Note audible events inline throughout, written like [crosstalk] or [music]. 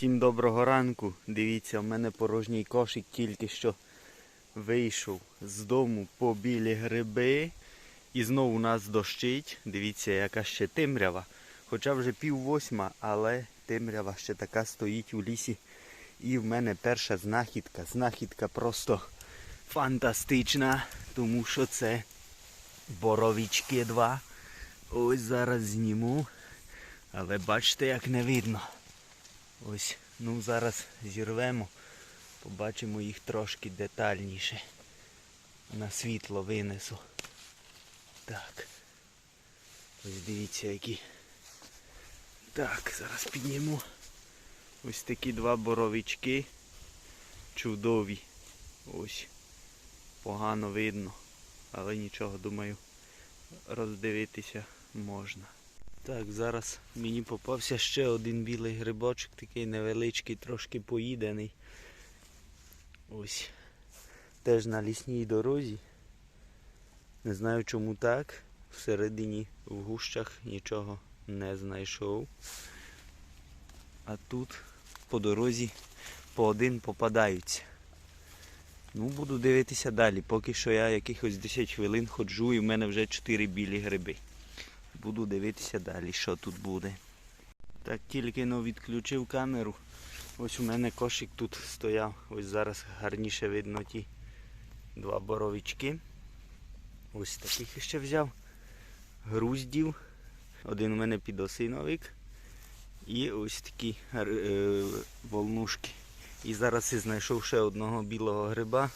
Всім доброго ранку. Дивіться, в мене порожній кошик тільки що вийшов з дому по білі гриби. І знову нас дощить. Дивіться, яка ще темрява. Хоча вже пів восьма, але темрява ще така стоїть у лісі. І в мене перша знахідка. Знахідка просто фантастична, тому що це боровічки два. Ось зараз зніму. Але бачите, як не видно. Ось, ну зараз зірвемо, побачимо їх трошки детальніше. На світло винесу. Так. Ось дивіться які. Так, зараз підніму. Ось такі два боровички. Чудові. Ось. Погано видно. Але нічого, думаю, роздивитися можна. Так, зараз мені попався ще один білий грибочок, такий невеличкий, трошки поїдений. Ось. Теж на лісній дорозі. Не знаю чому так. Всередині в гущах нічого не знайшов. А тут по дорозі по один попадаються. Ну, буду дивитися далі. Поки що я якихось 10 хвилин ходжу і в мене вже 4 білі гриби. Буду дивитися далі, що тут буде. Так, тільки но відключив камеру. Ось у мене кошик тут стояв. Ось зараз гарніше видно ті два боровички. Ось таких ще взяв. Груздів. Один у мене підосиновик. І ось такі е, волнушки. І зараз я знайшов ще одного білого гриба.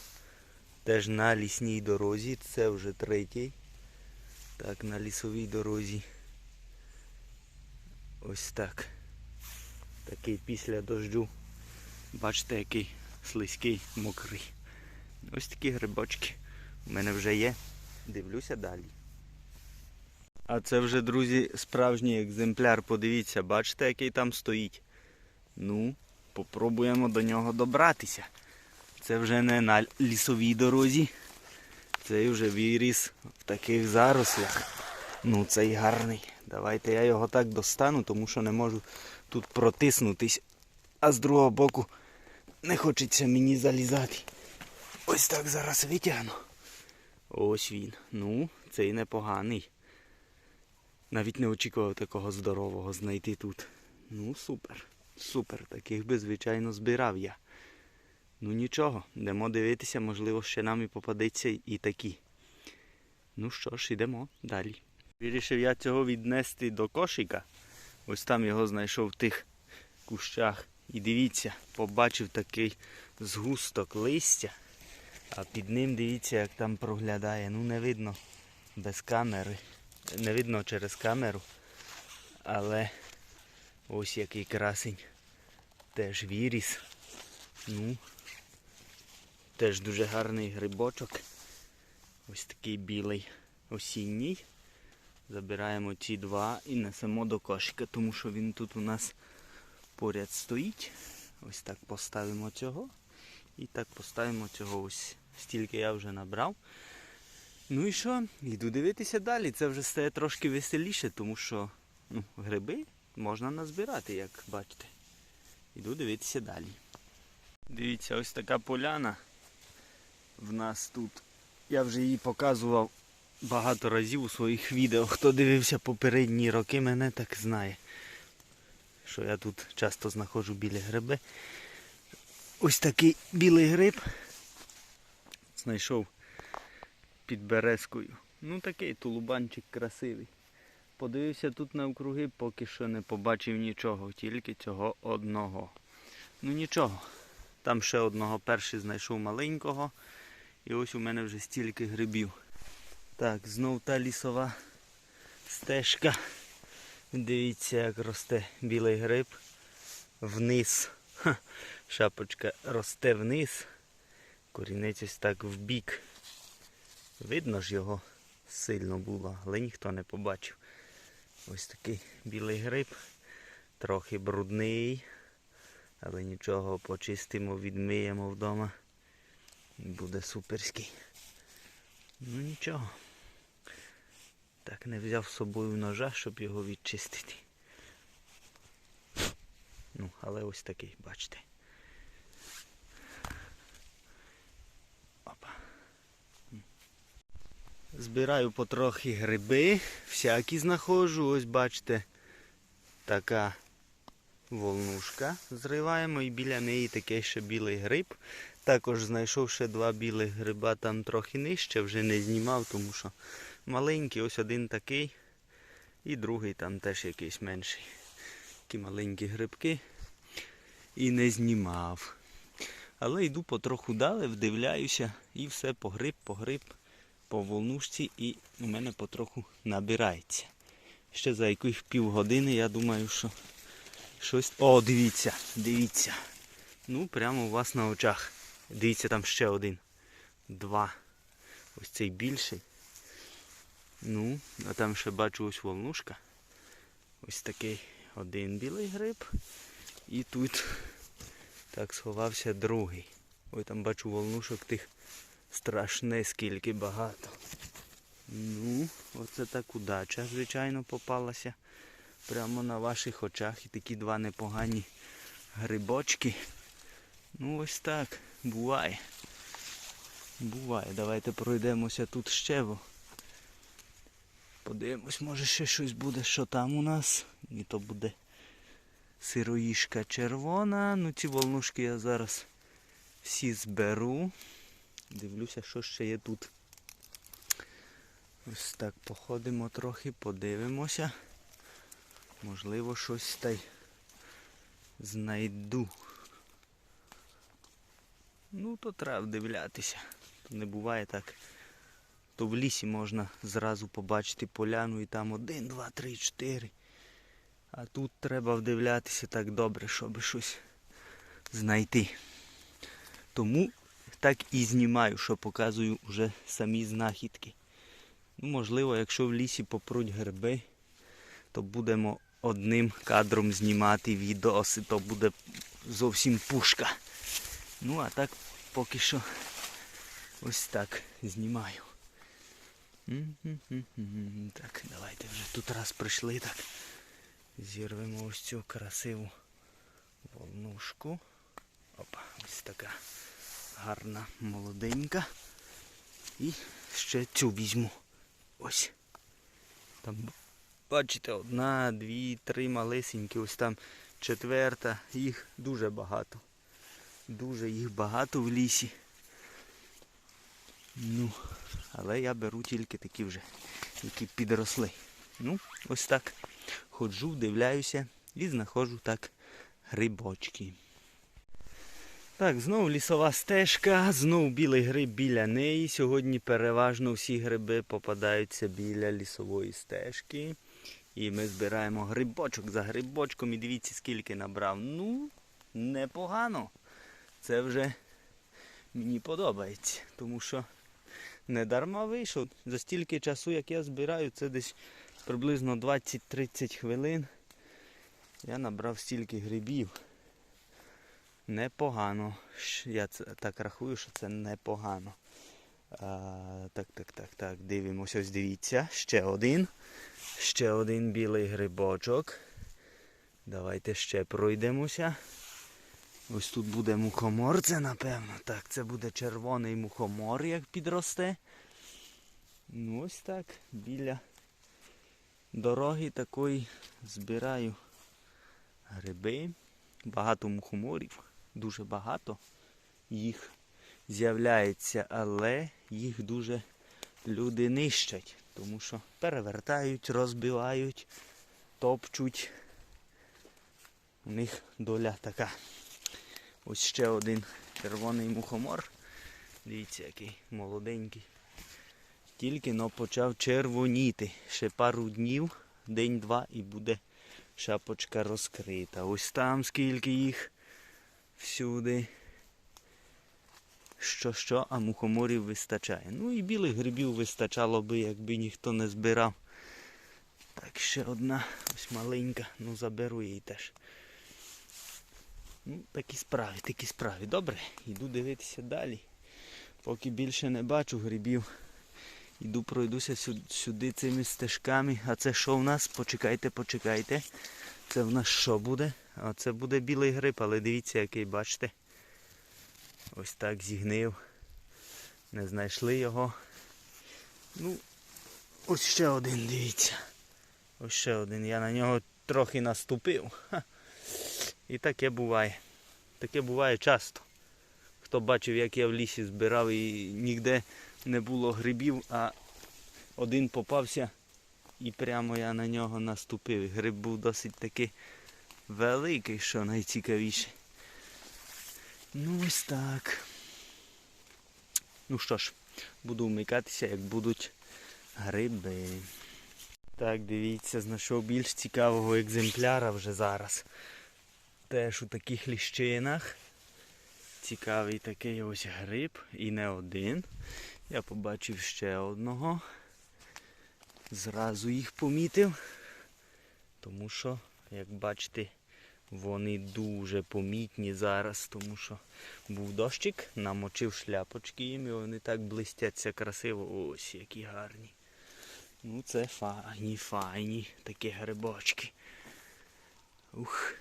Теж на лісній дорозі. Це вже третій. Так, на лісовій дорозі. Ось так. Такий після дождю. Бачите, який слизький, мокрий. Ось такі грибочки. У мене вже є. Дивлюся далі. А це вже, друзі, справжній екземпляр. Подивіться, бачите, який там стоїть. Ну, попробуємо до нього добратися. Це вже не на лісовій дорозі. Цей вже виріс в таких зарослях. Ну цей гарний. Давайте я його так достану, тому що не можу тут протиснутись. А з другого боку не хочеться мені залізати. Ось так зараз витягну. Ось він. Ну, цей непоганий. Навіть не очікував такого здорового знайти тут. Ну, супер. Супер. Таких би, звичайно, збирав я. Ну нічого, йдемо дивитися, можливо, ще нам і попадеться і такі. Ну що ж, йдемо далі. Вирішив я цього віднести до кошика. Ось там його знайшов в тих кущах. І дивіться, побачив такий згусток листя. А під ним дивіться, як там проглядає. Ну не видно без камери. Не видно через камеру. Але ось який красень. Теж віріс. Ну, Теж дуже гарний грибочок. Ось такий білий осінній. Забираємо ці два і несемо до кошика, тому що він тут у нас поряд стоїть. Ось так поставимо цього. І так поставимо цього ось. Стільки я вже набрав. Ну і що? Йду дивитися далі. Це вже стає трошки веселіше, тому що ну, гриби можна назбирати, як бачите. Йду дивитися далі. Дивіться, ось така поляна в нас тут. Я вже її показував багато разів у своїх відео. Хто дивився попередні роки, мене так знає. Що я тут часто знаходжу білі гриби. Ось такий білий гриб. Знайшов під березкою. Ну такий тулубанчик красивий. Подивився тут навкруги, поки що не побачив нічого, тільки цього одного. Ну нічого. Там ще одного перший знайшов маленького. І ось у мене вже стільки грибів. Так, знов та лісова стежка. Дивіться, як росте білий гриб. Вниз. Ха, шапочка росте вниз. Корінець ось так в бік. Видно ж його сильно було, але ніхто не побачив. Ось такий білий гриб. Трохи брудний. Але нічого, почистимо, відмиємо вдома. Буде суперський. Ну нічого. Так не взяв з собою ножа, щоб його відчистити. Ну, але ось такий, бачите. Опа. Збираю потрохи гриби, всякі знаходжу. Ось бачите, така волнушка. Зриваємо і біля неї такий ще білий гриб. Також знайшов ще два білих гриба там трохи нижче, вже не знімав, тому що маленький, ось один такий. І другий там теж якийсь менший. Такі маленькі грибки. І не знімав. Але йду потроху далі, вдивляюся і все погриб, погриб по волнушці і у мене потроху набирається. Ще за яких півгодини я думаю, що щось. О, дивіться, дивіться. Ну, прямо у вас на очах. Дивіться, там ще один. Два. Ось цей більший. Ну, а там ще бачу ось волнушка. Ось такий один білий гриб. І тут так сховався другий. Ой, там бачу волнушок тих страшне скільки багато. Ну, оце так удача, звичайно, попалася. Прямо на ваших очах. І такі два непогані грибочки. Ну ось так, буває. Буває. Давайте пройдемося тут ще. бо Подивимось, може ще щось буде, що там у нас. І то буде сироїшка червона. Ну ці волнушки я зараз всі зберу. Дивлюся, що ще є тут. Ось так походимо трохи, подивимося. Можливо, щось та й знайду. Ну, то треба вдивлятися. Не буває так. То в лісі можна зразу побачити поляну і там один, два, три, чотири. А тут треба вдивлятися так добре, щоб щось знайти. Тому так і знімаю, що показую вже самі знахідки. Ну, можливо, якщо в лісі попруть гриби, то будемо одним кадром знімати відоси, то буде зовсім пушка. Ну, а так поки що ось так знімаю. Так, давайте вже тут раз прийшли, так. Зірвемо ось цю красиву волнушку. Опа, ось така гарна, молоденька. І ще цю візьму. Ось. Там, бачите, одна, дві, три малесенькі, ось там четверта. Їх дуже багато. Дуже їх багато в лісі. Ну, але я беру тільки такі вже, які підросли. Ну, ось так. Ходжу, вдивляюся і знаходжу так грибочки. Так, знову лісова стежка, знов білий гриб біля неї. Сьогодні переважно всі гриби попадаються біля лісової стежки. І ми збираємо грибочок за грибочком і дивіться, скільки набрав. Ну, непогано. Це вже мені подобається, тому що не дарма вийшов. За стільки часу, як я збираю, це десь приблизно 20-30 хвилин. Я набрав стільки грибів. Непогано. Я так рахую, що це непогано. А, так, так, так, так. Дивимося, ось дивіться. Ще один. Ще один білий грибочок. Давайте ще пройдемося. Ось тут буде мухомор, це напевно. Так, це буде червоний мухомор, як підросте. Ну ось так, біля дороги такої збираю гриби. Багато мухоморів, дуже багато їх з'являється, але їх дуже люди нищать, тому що перевертають, розбивають, топчуть. У них доля така. Ось ще один червоний мухомор. Дивіться, який молоденький. Тільки но почав червоніти. Ще пару днів, день-два і буде шапочка розкрита. Ось там скільки їх всюди. Що що, а мухоморів вистачає. Ну і білих грибів вистачало би, якби ніхто не збирав. Так, ще одна, ось маленька, ну заберу її теж. Ну, такі справи, такі справи. Добре, йду дивитися далі. Поки більше не бачу грибів. Йду пройдуся сю- сюди цими стежками. А це що в нас? Почекайте, почекайте. Це в нас що буде? А це буде білий гриб, але дивіться, який, бачите. Ось так зігнив. Не знайшли його. Ну, ось ще один, дивіться. Ось ще один. Я на нього трохи наступив. Ха. І таке буває. Таке буває часто. Хто бачив, як я в лісі збирав і ніде не було грибів, а один попався і прямо я на нього наступив. Гриб був досить таки великий, що найцікавіше. Ну ось так. Ну що ж, буду вмикатися, як будуть гриби. Так, дивіться, знайшов більш цікавого екземпляра вже зараз. Теж у таких ліщинах. Цікавий такий ось гриб і не один. Я побачив ще одного. Зразу їх помітив. Тому що, як бачите, вони дуже помітні зараз, тому що був дощик, намочив шляпочки їм і вони так блистяться красиво. Ось які гарні. Ну це файні, файні такі грибочки. Ух.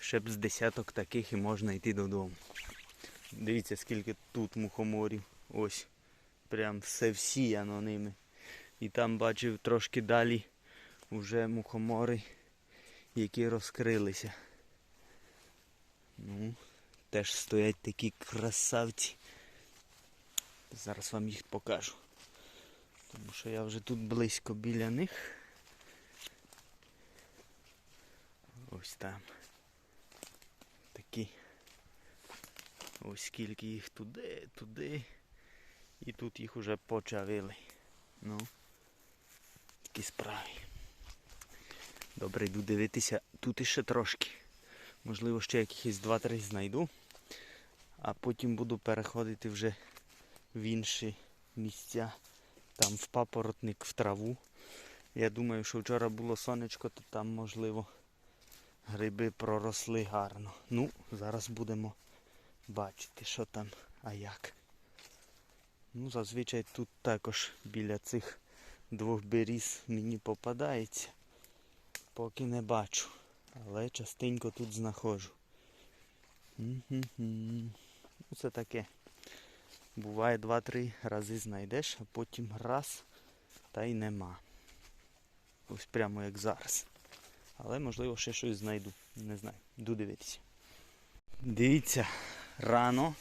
Ще б з десяток таких і можна йти додому. Дивіться, скільки тут мухоморів. Ось. Прям все всіяно ними. І там бачив трошки далі вже мухомори, які розкрилися. Ну, теж стоять такі красавці. Зараз вам їх покажу. Тому що я вже тут близько біля них. Ось там. Такі. Ось скільки їх туди, туди. І тут їх уже почавили. Ну, такі справи. Добре, йду дивитися. Тут іще трошки. Можливо, ще якихось 2-3 знайду. А потім буду переходити вже в інші місця. Там в папоротник, в траву. Я думаю, що вчора було сонечко, то там можливо гриби проросли гарно. Ну, зараз будемо бачити, що там, а як. Ну, зазвичай тут також біля цих двох беріз мені попадається. Поки не бачу. Але частенько тут знаходжу. Ну, Це таке. Буває два-три рази знайдеш, а потім раз та й нема. Ось прямо як зараз. Але можливо ще щось знайду. Не знаю. Йду дивитися. Дивіться, рано.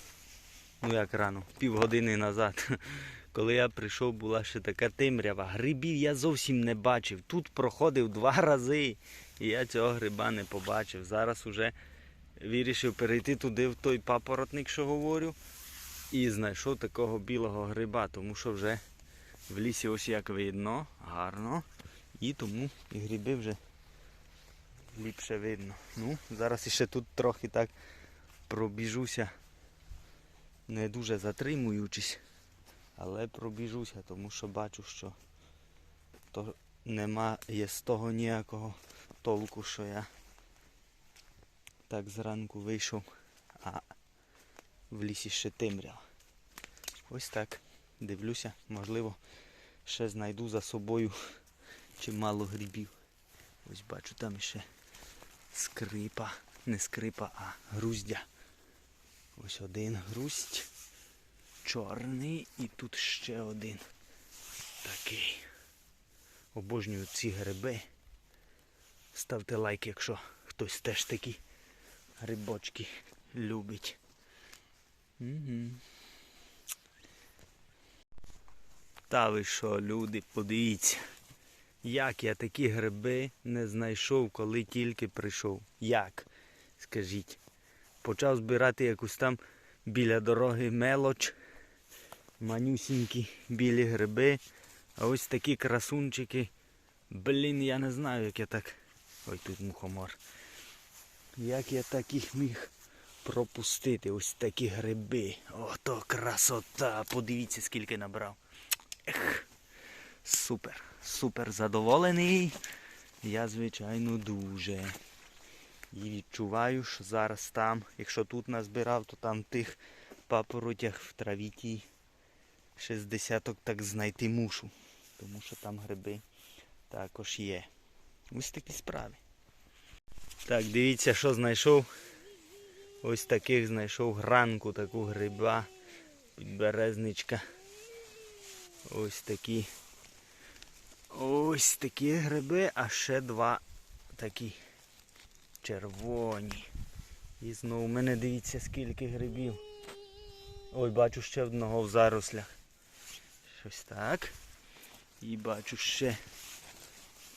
Ну як рано, півгодини назад. [laughs] Коли я прийшов, була ще така темрява. Грибів я зовсім не бачив. Тут проходив два рази. І я цього гриба не побачив. Зараз уже вирішив перейти туди, в той папоротник, що говорю. І знайшов такого білого гриба, тому що вже в лісі ось як видно, гарно. І тому і гриби вже ліпше видно. Ну, зараз іще тут трохи так пробіжуся, не дуже затримуючись, але пробіжуся, тому що бачу, що то немає з того ніякого толку, що я так зранку вийшов, а в лісі ще темрява. Ось так. Дивлюся, можливо, ще знайду за собою чимало грибів. Ось бачу там ще скрипа. Не скрипа, а груздя. Ось один груздь. Чорний і тут ще один. Такий. Обожнюю ці гриби. Ставте лайк, якщо хтось теж такі грибочки любить. Угу. Та ви що, люди, подивіться, як я такі гриби не знайшов, коли тільки прийшов. Як? Скажіть. Почав збирати якусь там біля дороги мелоч, манюсінькі білі гриби. А ось такі красунчики. Блін, я не знаю, як я так. Ой, тут мухомор. Як я так їх міг пропустити? Ось такі гриби. Ото красота! Подивіться, скільки набрав. Ех, супер, супер задоволений. Я, звичайно, дуже. І відчуваю, що зараз там, якщо тут назбирав, то там тих папоротях в траві тій 60 так знайти мушу. Тому що там гриби також є. Ось такі справи. Так, дивіться, що знайшов. Ось таких знайшов гранку, таку гриба. Підберезничка. Ось такі. Ось такі гриби, а ще два такі червоні. І знову в мене дивіться скільки грибів. Ой, бачу ще одного в зарослях. Щось так. І бачу ще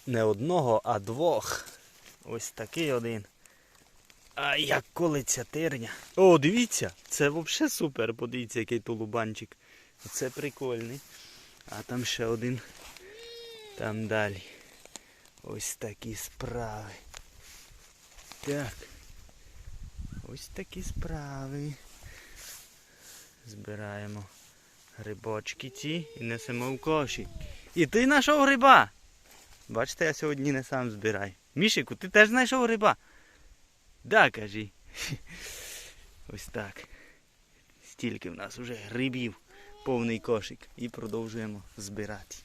не одного, а двох. Ось такий один. А як колиться терня. О, дивіться, це взагалі супер. Подивіться, який тулубанчик. Це прикольний. А там ще один. Там далі. Ось такі справи. Так. Ось такі справи. Збираємо грибочки ці і несемо в кошик. І ти знайшов гриба. Бачите, я сьогодні не сам збираю. Мішику, ти теж знайшов гриба? Да, кажи. [laughs] Ось так. Стільки в нас вже грибів, повний кошик. І продовжуємо збирати.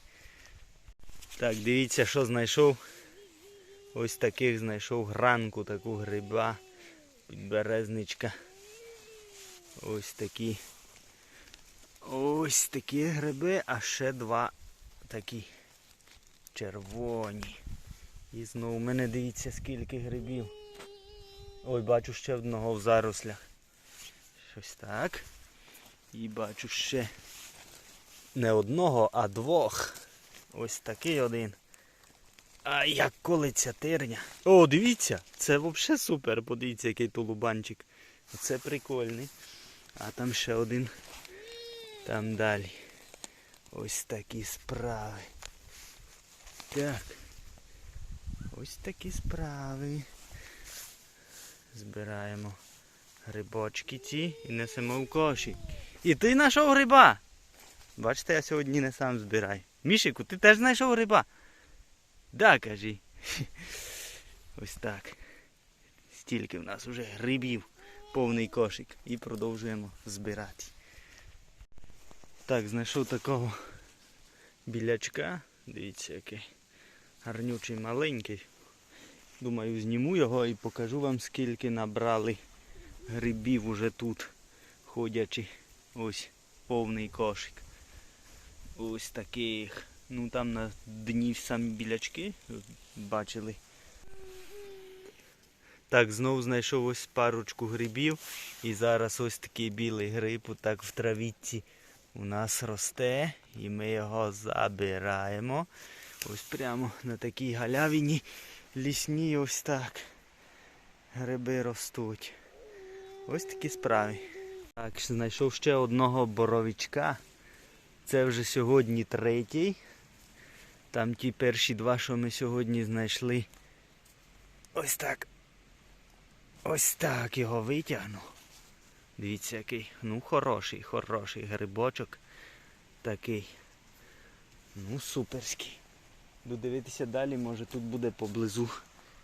Так, дивіться, що знайшов. Ось таких знайшов гранку, таку гриба, підберезничка. Ось такі. Ось такі гриби, а ще два такі червоні. І знову в мене дивіться скільки грибів. Ой, бачу ще одного в зарослях. Щось так. І бачу ще не одного, а двох. Ось такий один. А як колиться терня. О, дивіться, це взагалі супер. Подивіться, який тулубанчик. Оце прикольний. А там ще один. Там далі. Ось такі справи. Так. Ось такі справи. Збираємо грибочки ці і несемо в кошик. І ти знайшов гриба. Бачите, я сьогодні не сам збираю. Мішику, ти теж знайшов гриба? Да, кажи. [laughs] Ось так. Стільки в нас вже грибів, повний кошик. І продовжуємо збирати. Так, знайшов такого білячка. Дивіться, який гарнючий маленький. Думаю, зніму його і покажу вам, скільки набрали грибів уже тут, ходячи. Ось повний кошик. Ось таких. Ну там на дні самі білячки бачили. Так, знов знайшов ось парочку грибів. І зараз ось такий білий гриб, отак в травітці у нас росте. І ми його забираємо. Ось прямо на такій галявині лісні ось так. Гриби ростуть. Ось такі справи. Так, знайшов ще одного боровичка. Це вже сьогодні третій. Там ті перші два, що ми сьогодні знайшли. Ось так. Ось так його витягну. Дивіться, який. Ну, хороший, хороший грибочок. Такий. Ну, суперський. Додивитися далі, може тут буде поблизу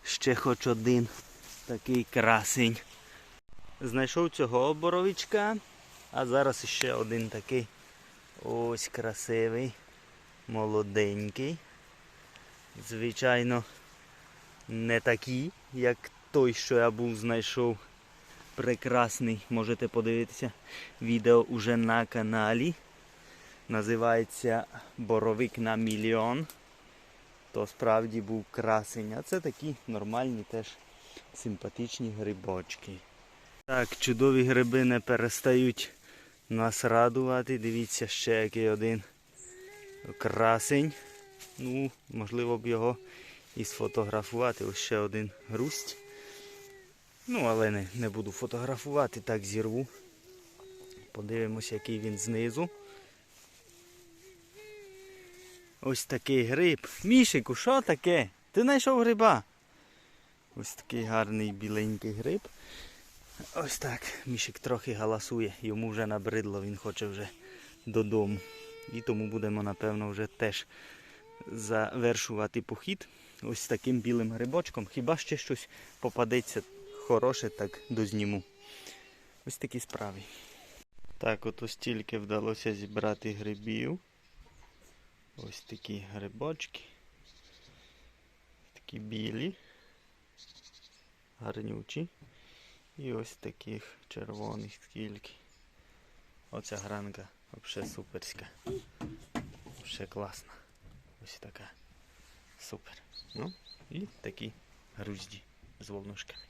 ще хоч один такий красень. Знайшов цього боровичка, а зараз ще один такий ось красивий, молоденький. Звичайно, не такий, як той, що я був знайшов. Прекрасний. Можете подивитися відео уже на каналі. Називається Боровик на мільйон. То справді був красень. А це такі нормальні теж симпатичні грибочки. Так, чудові гриби не перестають нас радувати. Дивіться ще який один красень. Ну, можливо б його і сфотографувати. Ось ще один грусть. Ну, але не, не буду фотографувати, так зірву. Подивимося, який він знизу. Ось такий гриб. Мішику, що таке? Ти знайшов гриба? Ось такий гарний біленький гриб. Ось так. Мішик трохи галасує, йому вже набридло, він хоче вже додому. І тому будемо, напевно, вже теж завершувати похід ось таким білим грибочком. Хіба ще щось попадеться хороше, так дозніму. Ось такі справи. Так, от ось тільки вдалося зібрати грибів. Ось такі грибочки. Такі білі. гарнючі. І ось таких червоних скільки. Оця гранка взагалі суперська. Ще класна. Ось така. Супер. Ну, і такі грузді з волнушками.